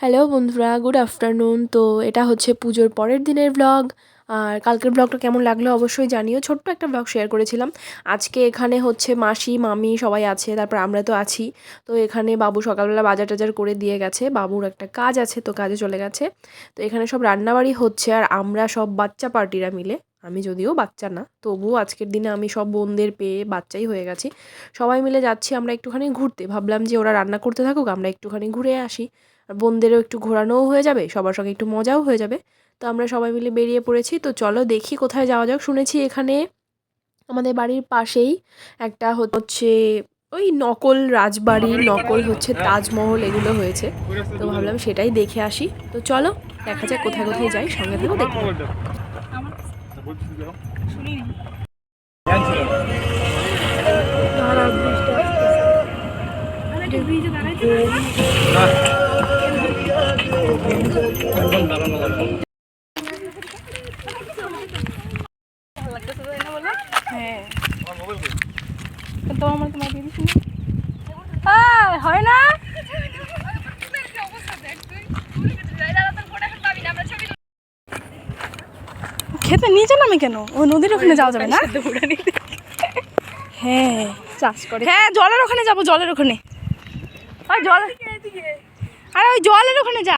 Hello বন্ধুরা, good afternoon. তো এটা হচ্ছে পুজোর পরের দিনের ব্লগ আর কালকের ব্লগটা কেমন লাগল অবশ্যই জানিও। ছোট্ট একটা ব্লগ শেয়ার করেছিলাম। আজকে এখানে হচ্ছে মাসি, মামি সবাই আছে, তারপর আমরা তো আছি। তো এখানে বাবু সকালবেলা বাজার টাজার করে দিয়ে গেছে। বাবুর একটা কাজ আছে, তো কাজে চলে গেছে। তো এখানে সব রান্নাবাড়ি হচ্ছে আর আমরা সব বাচ্চা পার্টিরা মিলে। আমি যদিও বাচ্চা না, তবুও আজকের দিনে আমি সব বোনদের পেয়ে বাচ্চাই হয়ে গেছি। সবাই মিলে যাচ্ছি আমরা একটুখানি ঘুরতে। ভাবলাম যে ওরা রান্না করতে থাকুক, আমরা একটুখানি ঘুরে আসি। বোনদেরও একটু ঘোরানোও হয়ে যাবে সবার সঙ্গে একটু মজাও হয়ে যাবে তো আমরা সবাই মিলে বেরিয়ে পড়েছি তো চলো দেখি কোথায় যাওয়া যাক শুনেছি এখানে আমাদের বাড়ির পাশেই একটা হচ্ছে ওই নকল রাজবাড়ি নকল হচ্ছে তাজমহল এগুলো হয়েছে তো ভাবলাম সেটাই দেখে আসি তো চলো দেখা যাক কোথায় কোথায় যাই সঙ্গে থেকেও দেখব হ্যাঁ তো আমার তোমার দিয়ে দিচ্ছি হয় না খেতে নিচে নামে কেন? ওই নদীর ওখানে যাওয়া যাবে না? হ্যাঁ চাষ করে। হ্যাঁ জলের ওখানে যাব জলের ওখানে। ওই জল। আরে ওই জলের ওখানে যা।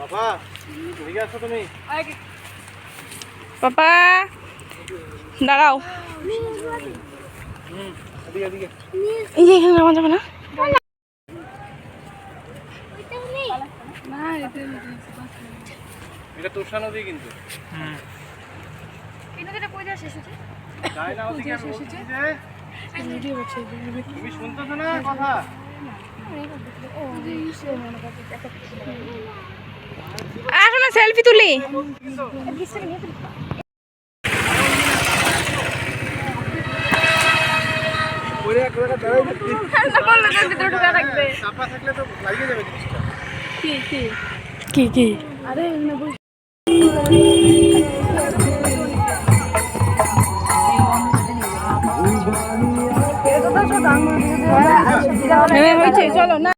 বাবা ঠিক আছো তুমি। পাপা দাঁড়াও। এই যে এখানে নামা যাবে না? এটা তোষা নদী কিন্তু। তুমি শুনতেছো না কথা? আসো না সেলফি তুলি। কি কি? হ্যাঁ চলো না।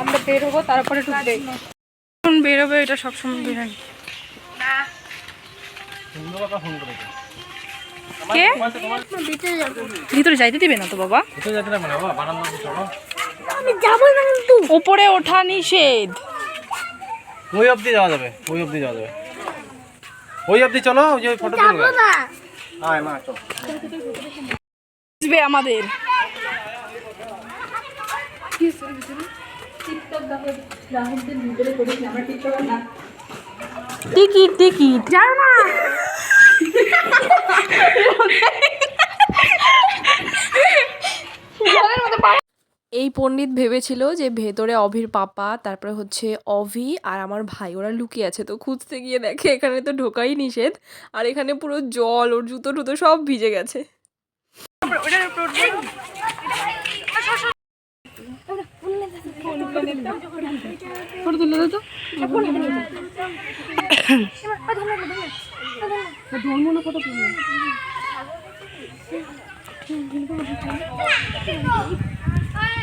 আমরা বের হব তারপরে ঢুকবে। এখন বেরোবে এটা সবসময় বের কে? ভিতরে যাইতে দিবে না তো বাবা? কোথায় যেতে না মানে বাবা বারান্দা চলো। উপরে ওঠা নিষেধ। ওই অবধি যাওয়া যাবে ওই অবধি যাওয়া যাবে। ওই অবধি চলো ওই যে ফটো তুলবে। আয় মা চলো। আসবে আমাদের। Ticket ticket. জানো না। এই পণ্ডিত ভেবেছিল যে ভেতরে অভির পাপা তারপরে হচ্ছে অভি আর আমার ভাই ওরা লুকিয়ে আছে তো খুঁজতে গিয়ে দেখে এখানে তো ঢোকাই নিষেধ আর এখানে পুরো জল ওর জুতো টুতো সব ভিজে গেছে। ফটো তুলে দাও তো।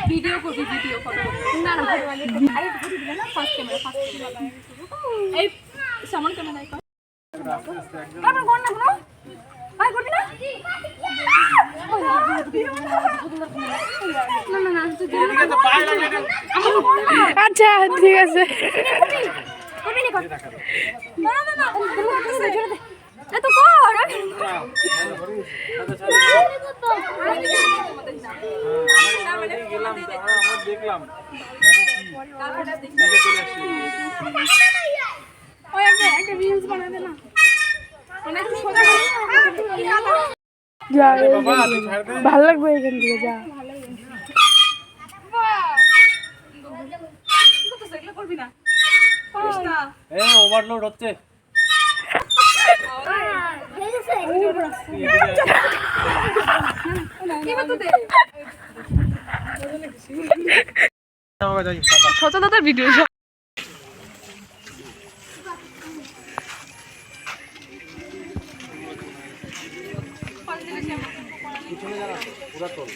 ভিডিও করবি ভিডিও ফটো না না আরে ভিডিও দিবে না ফার্স্ট ক্যামেরা ফার্স্ট ক্যামেরা এই সামন ক্যামেরা কর তারপর কোন না কোনো? ভাই করবি না? না না না তুই করবি না। আচ্ছা ঠিক আছে করবি না কর না না না ছেড়ে দে এত কর গেলাম আমরা দেখলাম দেখে চলে আসছি ওই একটা একটা রিলস বানাবে না মানে একটু সোজা যা তুই ভালো লাগবে এখান থেকে যা। ওভারলোড হচ্ছে। সচেতনতার ভিডিও তোল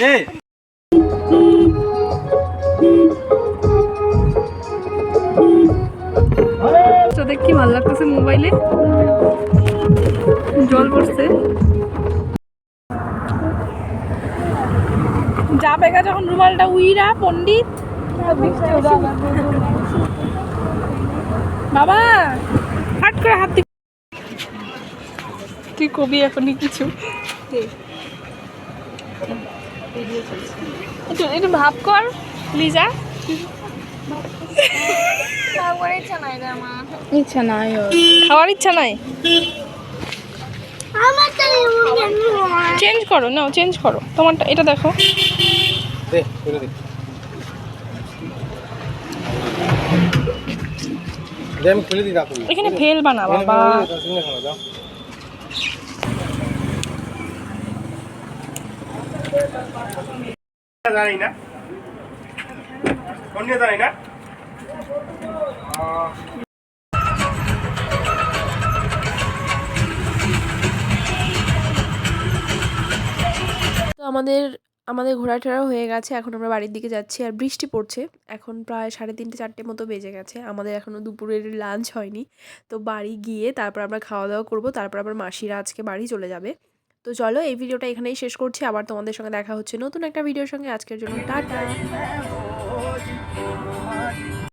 রে কি ভালো লাগতেছে মোবাইলে। জল পড়ছে পেগা যখন রুমালটা উইরা পণ্ডিত বাবা হাট করে হাত তুই কবি এখনই কিছু? একটু একটু ভাব কর লিজা। ইচ্ছা নাই খাওয়ার ইচ্ছা নাই? চেঞ্জ করো না চেঞ্জ করো। তোমারটা এটা দেখো। দে করে দে। দে আমি খুলে দিই রাখুন এখানে ফেল বানা বাবা। জানি না। কোন জানি না? আমাদের আমাদের ঘোরা টোরা হয়ে গেছে, এখন আমরা বাড়ির দিকে যাচ্ছি আর বৃষ্টি পড়ছে। এখন প্রায় সাড়ে তিনটে, চারটে মতো বেজে গেছে। আমাদের এখনও দুপুরের লাঞ্চ হয়নি। তো বাড়ি গিয়ে তারপর আমরা খাওয়া দাওয়া করব, তারপর আবার মাসিরা আজকে বাড়ি চলে যাবে। তো চলো এই ভিডিওটা এখানেই শেষ করছি। আবার তোমাদের সঙ্গে দেখা হচ্ছে নতুন একটা ভিডিওর সঙ্গে। আজকের জন্য টাটা!